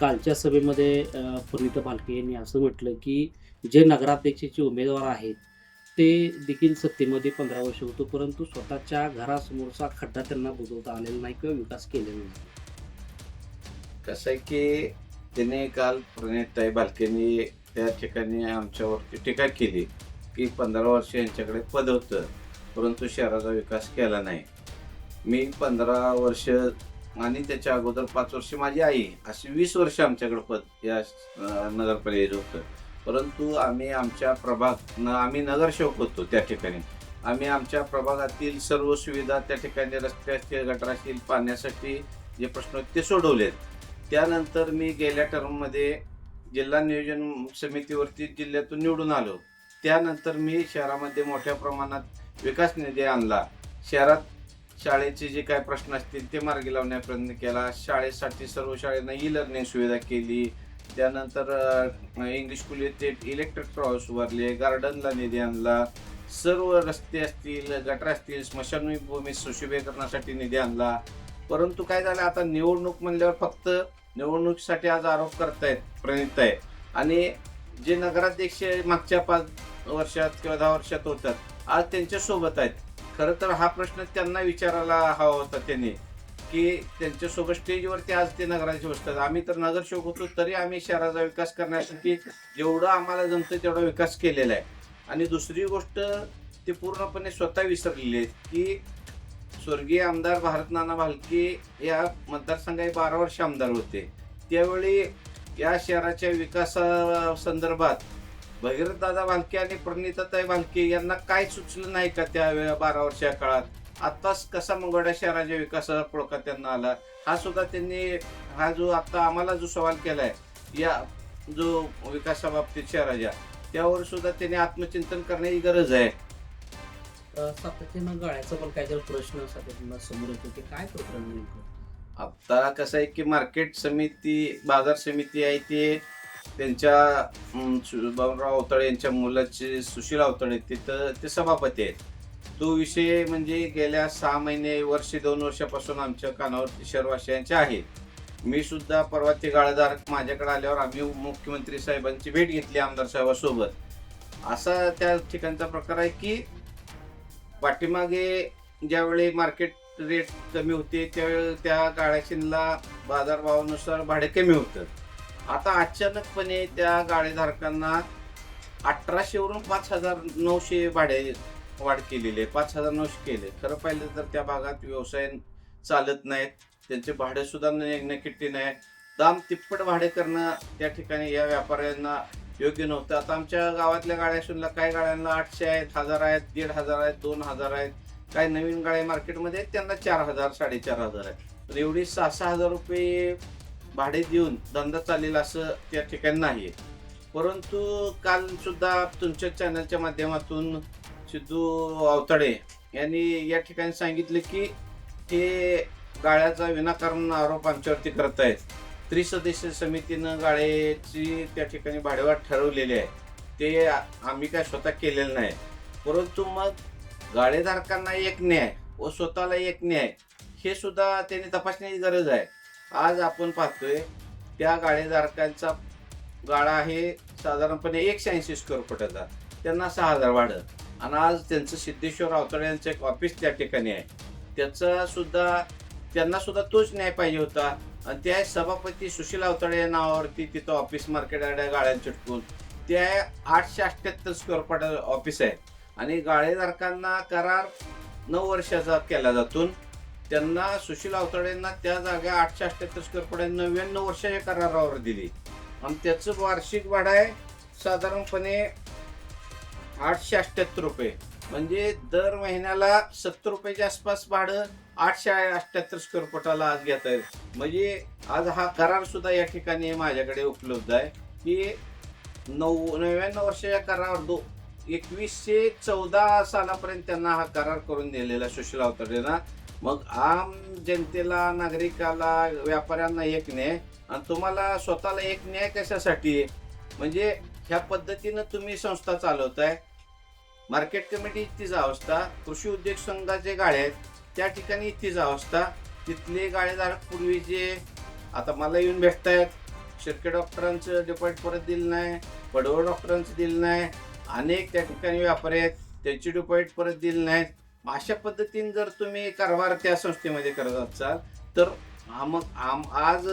कालच्या सभेमध्ये पुनिता भालके यांनी असं म्हटलं की जे नगराध्यक्षाचे उमेदवार आहेत ते देखील सत्तेमध्ये पंधरा वर्ष होतो परंतु स्वतःच्या घरासमोरचा खड्डा त्यांना बुजवता आलेला नाही किंवा विकास केलेला नाही. कसं आहे की त्याने काल प्रणिताई बालकेनी त्या ठिकाणी आमच्यावरती टीका केली की पंधरा वर्ष यांच्याकडे पद होतं परंतु शहराचा विकास केला नाही. मी पंधरा वर्ष आणि त्याच्या अगोदर पाच वर्ष माझी आई अशी वीस वर्ष आमच्याकडे पद या अं, नगरपालिकेत होतं. परंतु आम्ही आमच्या प्रभाग न आम्ही नगरसेवक होतो त्या ठिकाणी. आम्ही आमच्या प्रभागातील सर्व सुविधा त्या ठिकाणी रस्ते असतील गटर असतील पाण्यासाठी जे प्रश्न आहेत ते सोडवलेत. त्यानंतर मी गेल्या टर्ममध्ये जिल्हा नियोजन समितीवरती जिल्ह्यातून निवडून आलो. त्यानंतर मी शहरामध्ये मोठ्या प्रमाणात विकास निधी आणला. शहरात शाळेचे जे काय प्रश्न असतील ते मार्गी लावण्याचा प्रयत्न केला. शाळेसाठी सर्व शाळेनं ई लर्निंग सुविधा केली. त्यानंतर इंग्लिश स्कूल येथे इलेक्ट्रिक ट्रॉल्स उभारले गार्डनला निधी आणला. सर्व रस्ते असतील गटर असतील स्मशानभूमी सुशोभीकरणासाठी निधी आणला. परंतु काय झालं आता निवडणूक म्हणल्यावर फक्त निवडणुकीसाठी आज आरोप करतायत प्रणित आहे. आणि जे नगराध्यक्ष मागच्या पाच वर्षात किंवा दहा वर्षात होतात आज त्यांच्यासोबत आहेत. खरं तर हा प्रश्न त्यांना विचारायला हवा होता त्यांनी की त्यांच्यासोबत स्टेजवरती आज ते नगराचे बसतात. आम्ही तर नगरसेवक होतो तरी आम्ही शहराचा विकास करण्यासाठी जेवढं आम्हाला जमतं तेवढा विकास केलेला आहे. आणि दुसरी गोष्ट ते पूर्णपणे स्वतः विसरलेले आहेत की स्वर्गीय आमदार भारत नाना भालके या मतदारसंघाचे बारा वर्ष आमदार होते. त्यावेळी या शहराच्या विकासा संदर्भात भगीरथ दादा भालके आणि प्रणिताताई भालके यांना काय सुचलं नाही का त्या बारा वर्षा काळात? आत्ताच कसा मंगळा शहराच्या विकासाचा पुळका त्यांना आला? हा सुद्धा त्यांनी हा जो आता आम्हाला जो सवाल केलाय या जो विकासाबाबतीत शहराच्या त्यावर सुद्धा त्यांनी आत्मचिंतन करण्याची गरज आहे. सातत्यानं गाळ्याचा पण काहीतरी प्रश्न सातत्यानं समोर येतो की काय प्रकरण नेमकं? आता कसं आहे की मार्केट समिती बाजार समिती आहे ते त्यांच्या अं, सु- बाबुराव अवतळे यांच्या मुलाचे सुशील अवतळे तिथं ते सभापती आहेत. तो विषय म्हणजे गेल्या सहा महिने वर्ष दोन वर्षापासून आमच्या कानावर शहरवासियांचे आहे. मी सुद्धा परवा ते गाळेदार माझ्याकडे आल्यावर आम्ही मुख्यमंत्री साहेबांची भेट घेतली आमदार साहेबांसोबत. असा त्या ठिकाणचा प्रकार आहे की पाठीमागे ज्यावेळी मार्केट रेट कमी होते त्यावेळी त्या गाड्याशीनला बाजारभावानुसार भाडे कमी होतं. आता अचानकपणे त्या गाडीधारकांना अठराशेवरून पाच हजार नऊशे भाडे वाढ केलेली आहे. पाच हजार नऊशे केले. खरं पाहिलं तर त्या भागात व्यवसाय चालत नाहीत. त्यांचे भाडेसुद्धा सुद्धा नाही दाम तिप्पट भाडे करणं त्या ठिकाणी या व्यापाऱ्यांना योग्य नव्हतं. आता आमच्या गावातल्या गाड्या सुनला काही गाड्यांना आठशे आहेत हजार आहेत दीड हजार आहेत दोन हजार आहेत. काही नवीन गाड्या मार्केटमध्ये आहेत त्यांना चार हजार साडेचार हजार आहेत. तर एवढी सहा सहा हजार रुपये भाडे देऊन धंदा चालेल असं त्या ठिकाणी नाही परंतु काल सुद्धा तुमच्या चॅनलच्या माध्यमातून सिद्धू अवतडे यांनी या ठिकाणी सांगितले की ते गाळ्याचा विनाकारण आरोप आमच्यावरती करत आहेत त्रिसदस्य समितीनं गाळ्याची त्या ठिकाणी भाडेवाढ ठरवलेली आहे. ते आम्ही काय स्वतः केलेलं नाही. परंतु मग गाळेधारकांना एक न्याय व स्वतःला एक न्याय हे सुद्धा त्यांनी तपासण्याची गरज आहे. आज आपण पाहतोय त्या गाळेधारकांचा गाळा आहे साधारणपणे एकशे ऐंशी स्क्वेअर फुटाचा त्यांना सहा हजार वाढत आणि आज त्यांचं सिद्धेश्वर अवतळे यांचं एक ऑफिस त्या ठिकाणी आहे. त्याचा सुद्धा त्यांना सुद्धा तोच न्याय पाहिजे होता. आणि त्या सभापती सुशील अवतळे या नावावरती तिथं ऑफिस मार्केट गाळ्या चिटकून. त्या आठशे अठ्ठ्याहत्तर स्क्वेअर फुट ऑफिस आहे. आणि गाळेधारकांना करार नऊ वर्षाचा केला जातो त्यांना सुशील अवतडेंना त्या जागा आठशे अठ्ठ्याहत्तर स्क्वेअर फुट नव्याण्णव या करारावर दिली. आणि त्याचं वार्षिक भाडं आहे साधारणपणे आठशे अठ्ठ्याहत्तर रुपये. म्हणजे दर महिन्याला सत्तर रुपयाच्या आसपास भाडं आठशे अठ्ठ्याहत्तर स्क्वेअर फुटाला आज घेत आहेत म्हणजे आज हा करार सुद्धा या ठिकाणी माझ्याकडे उपलब्ध आहे की नऊ नव्याण्णव वर्षाच्या करारावर दो एकवीसशे चौदा सालापर्यंत त्यांना हा करार करून दिलेला सुशील अवतडेंना. मग आम जनतेला नागरिकाला व्यापाऱ्यांना एक न्याय आणि तुम्हाला स्वतःला एक न्याय कशासाठी? म्हणजे ह्या पद्धतीनं तुम्ही संस्था चालवताय. मार्केट कमिटी तीच अवस्था कृषी उद्योग संघाचे गाळे आहेत त्या ठिकाणी तीच अवस्था. तिथले गाळेधारक पूर्वी जे आता मला येऊन भेटतायत. शिर्के डॉक्टरांचं डिपॉझिट परत दिलं नाही पडवळ डॉक्टरांचं दिलं नाही. अनेक त्या ठिकाणी व्यापारी आहेत त्यांची डिपॉझिट परत दिली नाहीत. अशा पद्धतीने जर तुम्ही कारभार त्या संस्थेमध्ये करत असाल तर मग आम आज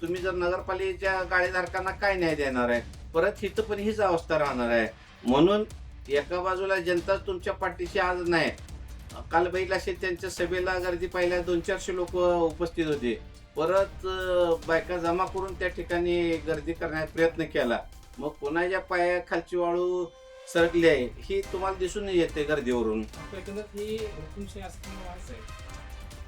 तुम्ही जर नगरपालिकेच्या गाळेधारकांना काय न्याय देणार आहे? परत इथं पण हीच अवस्था राहणार आहे. म्हणून एका बाजूला जनता तुमच्या पाठीशी आज नाही. काल बैल असेल त्यांच्या सभेला गर्दी पाहिल्या दोन चारशे लोक उपस्थित होते. परत बायका जमा करून त्या ठिकाणी गर्दी करण्याचा प्रयत्न केला. मग कोणाच्या पायाखालची वाळू सरकली आहे. ही तुम्हाला दिसून येते गर्दीवरून. एकंदर ही हुकुमशाही आहे.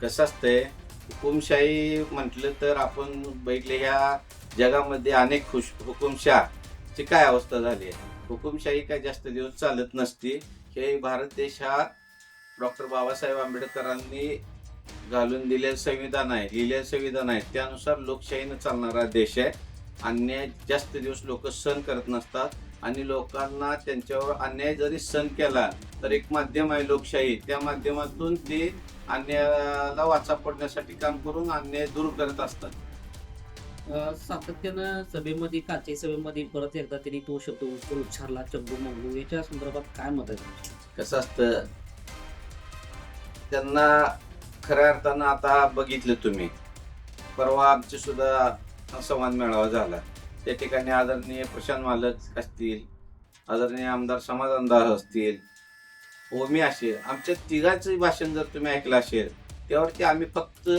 कसं असतंय? हुकुमशाही म्हटलं तर आपण बघितले ह्या जगामध्ये अनेक खुश हुकुमशाहची काय अवस्था झाली आहे? हुकुमशाही काय जास्त दिवस चालत नसती. हे भारत देश हा डॉक्टर बाबासाहेब आंबेडकरांनी घालून दिलेलं संविधान आहे. लिहिलेलं संविधान आहे. त्यानुसार लोकशाहीनं चालणारा देश आहे. अन्याय जास्त दिवस लोक सहन करत नसतात. आणि लोकांना त्यांच्यावर अन्याय जरी सहन केला तर एक माध्यम आहे लोकशाही. त्या माध्यमातून ते अन्यायाला वाचा पडण्यासाठी काम करून अन्याय दूर करत असतात. सातत्यानं सभेमध्ये कालच्या सभेमध्ये परत एकदा त्यांनी तो शब्द उच्चार- उच्चारला चंबू मंगू याच्या संदर्भात काय मत आहे? कसं असतं? त्यांना खऱ्या अर्थानं आता बघितलं तुम्ही. परवा आमचे सुद्धा संवाद मेळावा झाला. त्या ठिकाणी आदरणीय प्रशांत मालक असतील आदरणीय आमदार समाज आमदार असतील ओमी असेल आमच्या तिघांचं भाषण जर तुम्ही ऐकलं असेल त्यावरती आम्ही फक्त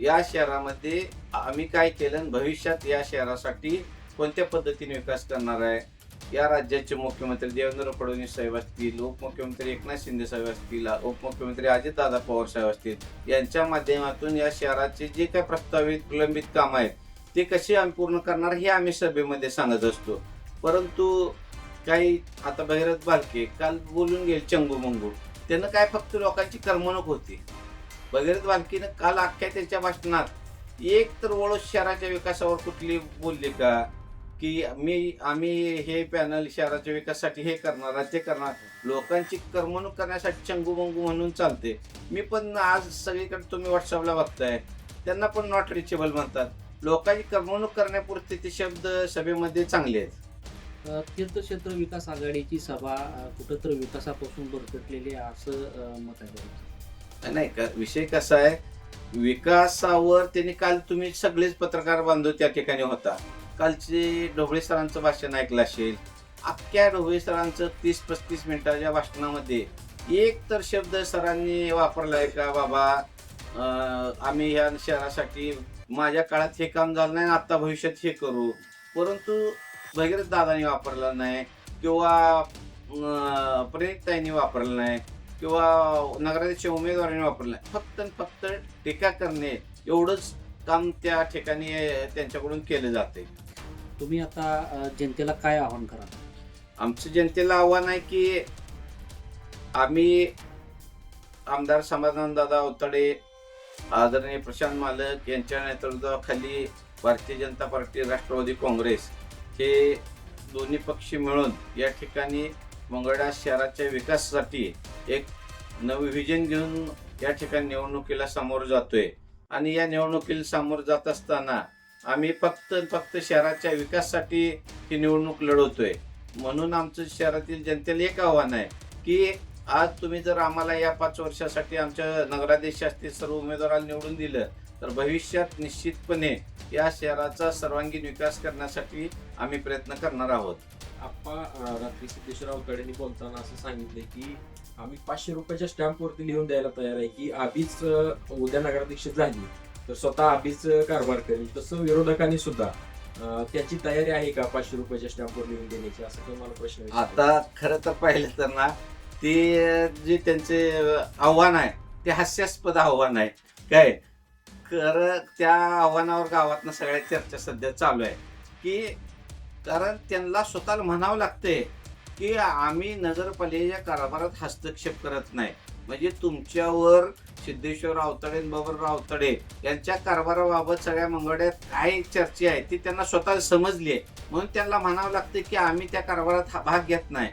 या शहरामध्ये आम्ही काय केलं आणि भविष्यात या शहरासाठी कोणत्या पद्धतीने विकास करणार आहे? या राज्याचे मुख्यमंत्री देवेंद्र फडणवीस साहेब असतील उपमुख्यमंत्री एकनाथ शिंदे साहेब असतील उपमुख्यमंत्री अजितदादा पवार साहेब असतील यांच्या माध्यमातून या शहराचे जे काही प्रस्तावित प्रलंबित कामं आहेत ते कसे आम्ही पूर्ण करणार हे आम्ही सभेमध्ये सांगत असतो. परंतु काही आता भैरथ बालके काल बोलून गेले चंगू मंगू. त्यानं काय फक्त लोकांची करमणूक होती. भगीरथ बालकीनं काल अख्ख्या त्याच्या भाषणात एक तर ओळख शहराच्या विकासावर कुठली बोलली का? की मी आम्ही हे पॅनल शहराच्या विकासासाठी हे करणार आहे, ते करणार. लोकांची करमणूक करण्यासाठी चंगू मंगू म्हणून चालते. मी पण आज सगळीकडे तुम्ही व्हॉट्सअपला बघताय. त्यांना पण नॉट रिचेबल म्हणतात. लोकांची करमणूक करण्यापुरते ते शब्द सभेमध्ये चांगले आहेत. तीर्थक्षेत्र विकास आघाडीची सभा कुठंतरी विकासापासून बरकटलेली आहे असं मत आहे. नाही का विषय कसा आहे? विकासावर त्यांनी काल तुम्ही सगळेच पत्रकार बांधव त्या ठिकाणी होता. कालचे ढोबळे सरांचं भाषण ऐकलं असेल. अख्ख्या ढोबळे सरांचं तीस पस्तीस मिनिटाच्या भाषणामध्ये एक तर शब्द सरांनी वापरलाय का बाबा? आम्ही ह्या शहरासाठी माझ्या काळात हे काम झालं नाही आता भविष्यात हे करू. परंतु भगीरथ दादानी वापरला नाही किंवा प्रणिताईंनी वापरलं नाही किंवा नगराध्यक्ष उमेदवारांनी वापरलं नाही. फक्त फक्त टीका करणे एवढंच काम त्या ठिकाणी त्यांच्याकडून केलं जाते. तुम्ही आता जनतेला काय आवाहन करा आमचं जनतेला आव्हान आहे की आम्ही आमदार समाधान दादा अवतडे आदरणीय प्रशांत मालक यांच्या नेतृत्वाखाली भारतीय जनता पार्टी राष्ट्रवादी काँग्रेस हे दोन्ही पक्ष मिळून या ठिकाणी मंगळा शहराच्या विकासासाठी एक नवी विजन घेऊन या ठिकाणी निवडणुकीला सामोरं जातोय. आणि या निवडणुकीला सामोरं जात असताना आम्ही फक्त फक्त शहराच्या विकासासाठी ही निवडणूक लढवतोय. म्हणून आमचं शहरातील जनतेला एक आव्हान आहे की आज तुम्ही जर आम्हाला या पाच वर्षासाठी आमच्या नगराध्यक्षातील सर्व उमेदवाराला निवडून दिलं तर भविष्यात निश्चितपणे या शहराचा सर्वांगीण विकास करण्यासाठी आम्ही प्रयत्न करणार आहोत. आप्पा रात्री सिद्धेश्वरराव कडेनी बोलताना असं सांगितले की आम्ही पाचशे रुपयाच्या स्टॅम्पवरती लिहून द्यायला तयार आहे की आधीच उद्या नगराध्यक्ष झाली तर स्वतः आधीच कारभार करेल. तसं विरोधकांनी सुद्धा त्याची तयारी आहे का पाचशे रुपयाच्या स्टॅम्पवर लिहून देण्याची? असं मला प्रश्न. आता खरं तर पाहिलं तर ना ते जे त्यांचे आव्हान आहे ते हास्यास्पद आव्हान आहे. काय? तर त्या आव्हानावर गावातनं सगळ्या चर्चा सध्या चालू आहे. की कारण त्यांना स्वतःला म्हणावं लागतंय की आम्ही नगरपालिकेच्या कारभारात हस्तक्षेप करत नाही. म्हणजे तुमच्यावर सिद्धेश्वर रावतडे बाबर रावतडे यांच्या कारभाराबाबत सगळ्या मंगळ्यात काय चर्चा आहे ती त्यांना स्वतःला समजली आहे. म्हणून त्यांना म्हणावं लागतं की आम्ही त्या कारभारात हा भाग घेत नाही.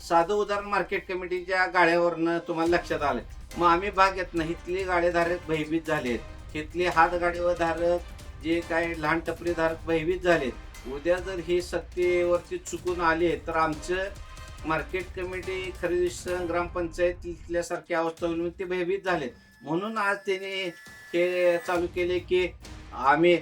साधं उदाहरण मार्केट कमिटीच्या गाड्यावरनं तुम्हाला लक्षात आलं मग आम्ही भाग घेत नाही. इथले गाडेधारक भयभीत झालेत इथले हातगाडीवर धारक जे काय लहान टपरीधारक भयभीत झालेत उद्या जर हे सत्तेवरती चुकून आले तर आमचं मार्केट कमिटी खरेदी संघ ग्रामपंचायतीतल्यासारख्या अवस्था होईल म्हणून ते भयभीत झालेत म्हणून आज त्याने हे चालू केले की आम्ही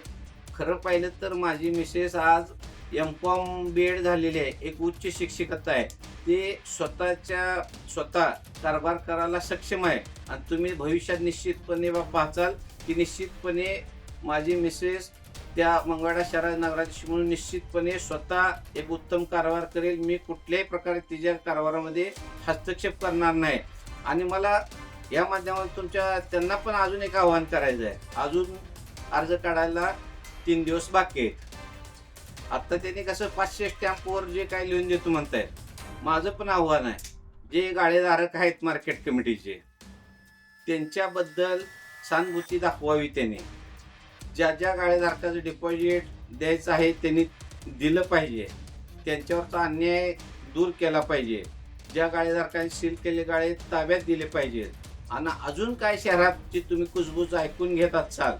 खरं पाहिलं तर माझी मिसेस आज एम कॉम बी एड झालेली आहे. एक उच्च शिक्षिकता आहे. ते स्वतःच्या स्वतः कारभार करायला सक्षम आहे. आणि तुम्ही भविष्यात निश्चितपणे बा- पाहचाल की निश्चितपणे माझी मिसेस त्या मंगळा शहरा नगराची म्हणून निश्चितपणे स्वतः एक उत्तम कारभार करेल. मी कुठल्याही प्रकारे तिच्या कारभारामध्ये हस्तक्षेप करणार नाही. आणि मला या माध्यमातून तुमच्या त्यांना पण अजून एक आव्हान करायचं आहे अजून अर्ज काढायला तीन दिवस बाकी आहेत. आता त्यांनी कसं पाचशे स्टॅम्पवर जे काय लिहून देतो म्हणतायत माझं पण आव्हान आहे. जे गाळेधारक आहेत मार्केट कमिटीचे त्यांच्याबद्दल सहानुभूती दाखवावी त्याने. ज्या ज्या गाळेधारकाचं डिपॉझिट द्यायचं आहे त्यांनी दिलं पाहिजे. त्यांच्यावरचा अन्याय दूर केला पाहिजे. ज्या गाळेधारकांनी सील केले गाळे ताब्यात दिले पाहिजेत. आणि अजून काय शहराची तुम्ही कुजबूज ऐकून घेत असाल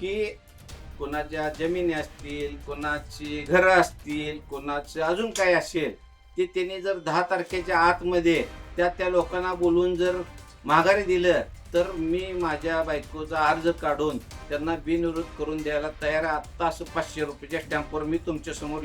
की कोणाच्या जमिनी असतील कोणाची घरं असतील कोणाचं अजून काय असेल ते त्यांनी जर दहा तारखेच्या आतमध्ये त्या त्या लोकांना बोलून जर माघारी दिलं तर मी माझ्या बायकोचा अर्ज काढून त्यांना बिनविरोध करून द्यायला तयार आहे. आत्ता असं पाचशे रुपयाच्या स्टॅम्पवर मी तुमच्यासमोर